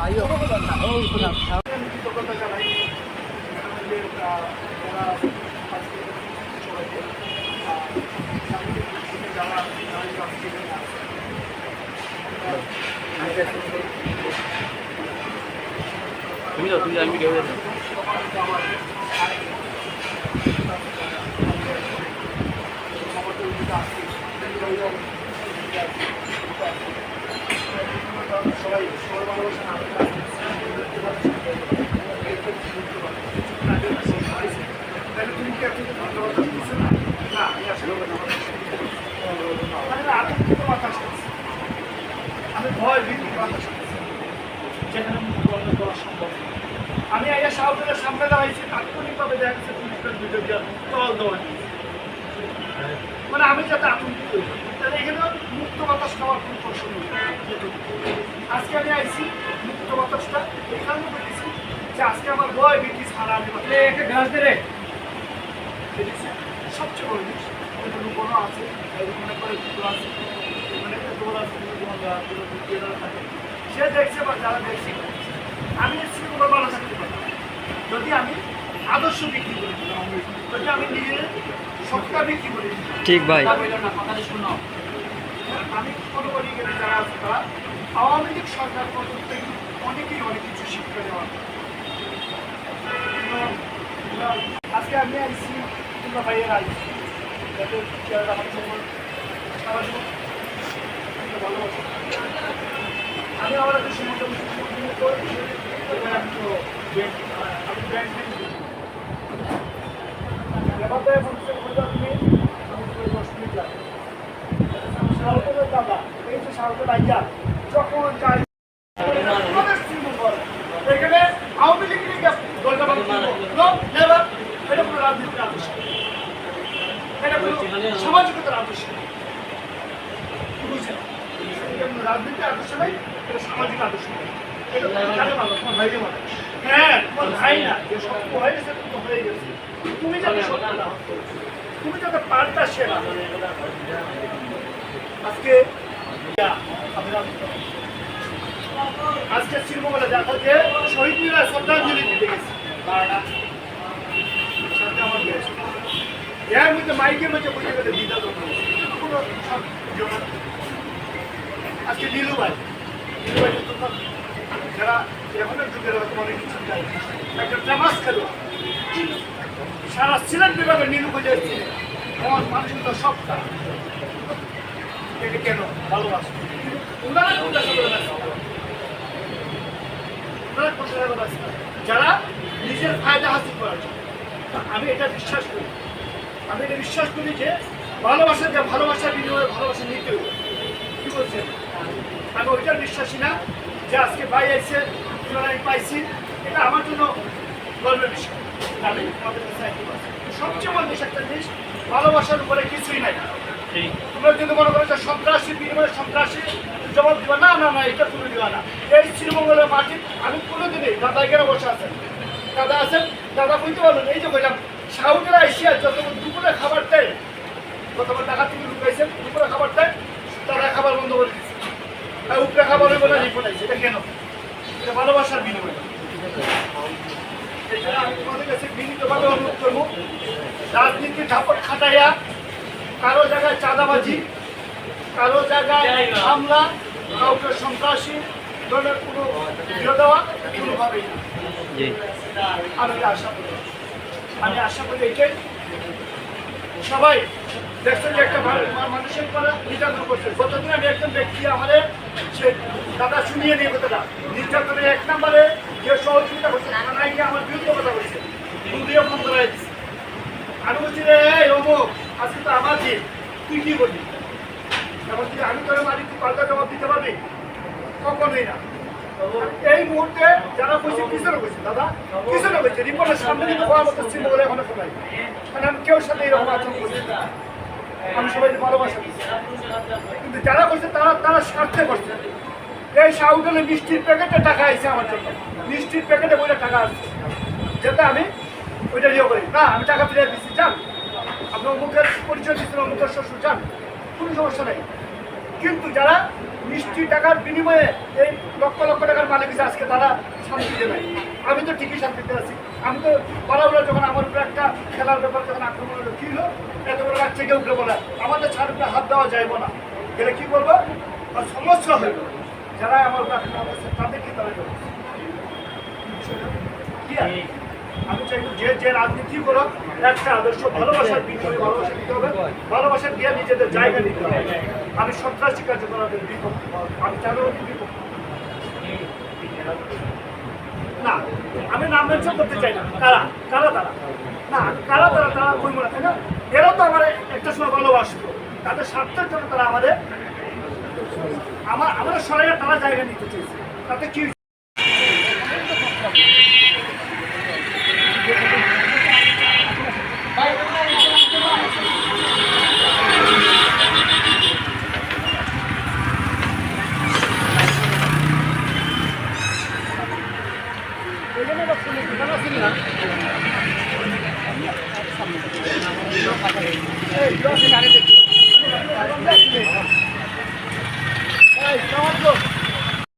আইও কৃতজ্ঞতা জানাই আমাদের যারা আজকে সবাইকে যারা। তুমি যাও তুমি আমি যাচ্ছি সবাই সবার ভালোবাসা আমি ভয় ভীতি বাতাস। যেখানে মুখ বন্ধ করা সম্ভব। আমি আইয়া সাহসের সামনে দাঁড়াইছি তাৎক্ষণিকভাবে দেখা যাচ্ছে পুলিশের ভিডিও দিয়ে তল দেওয়া। মানে আমি যাতে আতঙ্কিত। তাহলে এখানে মুক্ত বাতাস খাওয়ার কোনো প্রশ্ন নেই আজকে আমি আইছি মুক্ত বাতাসটা এখানে বলেছি যে আজকে আমার ছাড়া আমি বাঁচি। একটা গ্লাস দে রে। সবচেয়ে বড় জিনিস ওইটা আছে? মনে করে দুটো আছে? মানে একটা দৌড় আছে দুটো দৌড় আছে, দুটো লুকিয়ে দেওয়া থাকে সে দেখছে বা যারা দেখছে আমি শ্রীগুলো ভালো থাকতে পারি যদি আমি আদর্শ বিক্রি করি যদি আমি নিজের সত্তা বিক্রি করি ঠিক ভাই। কথাটা শুনো। আমি যারা আছে তারা আওয়ামী লীগ সরকার পর্যন্ত অনেকেই অনেক কিছু শিক্ষা দেওয়া। আজকে আমি আইসি কিংবা ভাইয়ের যাদের যারা আমার জীবন সারা জীবন আমি আমার একটা এবার আমি ব্যাংক দাদা এই যে সাউথের আইয়া যখন যাই আমাদের শ্রীমঙ্গল এখানে আওয়ামী লীগ লীগ দলটা বাদ দিব নো নেভার এটা কোনো রাজনীতির আদর্শ না। এটা কোনো সামাজিকতার আদর্শ। বুঝছেন? রাজনীতির আদর্শ নাই এটা সামাজিক আদর্শ নাই। হ্যাঁ তোমার ভাই না যে সত্য হয়ে গেছে হয়ে গেছে। তুমি যাতে সত্য না তুমি যাতে পাল্টা সেরা আজকে আজকে শ্রীমঙ্গলে দেখা যে শহীদ মিনার শ্রদ্ধাঞ্জলি দিতে গেছি বারোটা সাথে আমার গেছে এর মধ্যে মাইকের মধ্যে বুঝে গেলে দিদা কোনো সব। আজকে নীলু ভাই নীলু ভাই যারা এখনের যুগের হয়তো অনেক কিছু জানে একটা ফেমাস খেলোয়াড় সারা সিলেট বিভাগে নীলু খুঁজে আমার মানুষের তো সবটা এটাকে কেন ভালোবাসে ওনারা কোনটা ওনারা কোনটা যারা নিজের ফায়দা হাসিল করার জন্য আমি এটা বিশ্বাস করি আমি এটা বিশ্বাস করি যে ভালোবাসা যে ভালোবাসার বিনিময়ে ভালোবাসা নিতে হবে। কি বলছেন? আমি ওইটার বিশ্বাসী না যে আজকে ভাই আইসে আমি পাইছি। এটা আমার জন্য গর্বের বিষয়। আমি আমাদের। সবচেয়ে বড় বিষয় একটা জিনিস ভালোবাসার উপরে কিছুই নাই। তোমরা যদি মনে করো যে সন্ত্রাসী বিনিময়ে সন্ত্রাসী জবাব দিবা না না না এটা তুমি দিবা না। এই শ্রীমঙ্গলের মাটি আমি কোনোদিনই দাদা এখানে বসে আছেন দাদা আছেন? দাদা বুঝতে পারবেন? এই যে বললাম সাউদিরা এসিয়া যত দুপুরে খাবার দেয় গতবার টাকা থেকে ঢুকাইছেন দুপুরে খাবার দেয় তারা খাবার বন্ধ করে দিচ্ছে আর উপরে খাবার হইব না রিপোর্ট আছে এটা কেন? এটা ভালোবাসার বিনিময়। ঝাপট খাটাইয়া কারও জায়গায় চাঁদাবাজি কারও জায়গায় হামলা কাউকে সন্ত্রাসী দলের কোনো দেওয়া কোনোভাবেই আমি আশা করি আমি আশা করি এটাই সবাই, দেখছেন যে একটা মানুষের পরে নির্যাতন করছে। গতদিন আমি একজন ব্যক্তি আমাদের সে দাদা শুনিয়ে নিয়ে কথাটা নির্যাতনের এক নম্বরে যে সহযোগিতা করছে থানায় গিয়ে আমার বিরুদ্ধে কথা বলছে। দুদিও ফোন করা আমি বলছি, রে অমুক আজকে তো আমার দিন। তুই কি বলবি এমন কি আমি তোর মালিক পাল্টা জবাব দিতে পারবি? কখনোই না। এই মুহূর্তে যারা বলছে কিসের বলছে দাদা? কিসের বলছে রিপোর্টের সামনে কিন্তু হওয়ার মতো ছিল বলে এখন নাই কারণ আমি কেউ সাথে এরকম আচরণ করছি। আমি সবাই ভালোবাসা কিন্তু যারা করছে, তারা তারা স্বার্থে করছে। এই সাউডেলে মিষ্টির প্যাকেটে টাকা আইছে আমার জন্য। মিষ্টির প্যাকেটে বইটা টাকা আসছে। যাতে আমি ওইটা ইয়ে করি। না, আমি টাকা ফিরে দিচ্ছি, যান। আপনার অমুকের পরিচয় দিচ্ছেন অমুকের শ্বশুর, যান। কোনো সমস্যা নেই। কিন্তু যারা মিষ্টি টাকার বিনিময়ে এই লক্ষ লক্ষ টাকার মালিক হিসেবে আজকে তারা শান্তিতে নাই আমি তো ঠিকই শান্তিতে আছি। আমি তো পাড়াগুলো যখন আমার উপরে একটা খেলার ব্যাপার, যখন আক্রমণ হলো, কি হলো? এত বড় বাচ্চা কেউ উঠে বলে, আমাদের ছাড় উপরে হাত দেওয়া যাইব না। গেলে কি বলব? আর সমস্যা হইল যারা আমার উপরে আক্রমণ করছে, তাদের কি তারা আমি চাইব যে যে রাজনীতি করো একটা আদর্শ ভালোবাসার বিনিময়ে ভালোবাসা ভালোবাসা দিয়ে নিজেদের জায়গা নিতে হবে। আমি সন্ত্রাসী কার্যকলাপের বিপক্ষে। আমি চাঁদাবাদীর বিপক্ষে। না, আমি নাম মেনশন করতে চাই না। কারা? কারা তারা? না, কারা তারা? তারা কই মনে তাই না? এরাও তো আমার একটা সময় ভালোবাসতো। তাদের স্বার্থের জন্য তারা আমাদের আমার আমাদের সরাইয়া তারা জায়গা নিতে চেয়েছে তাতে কি এই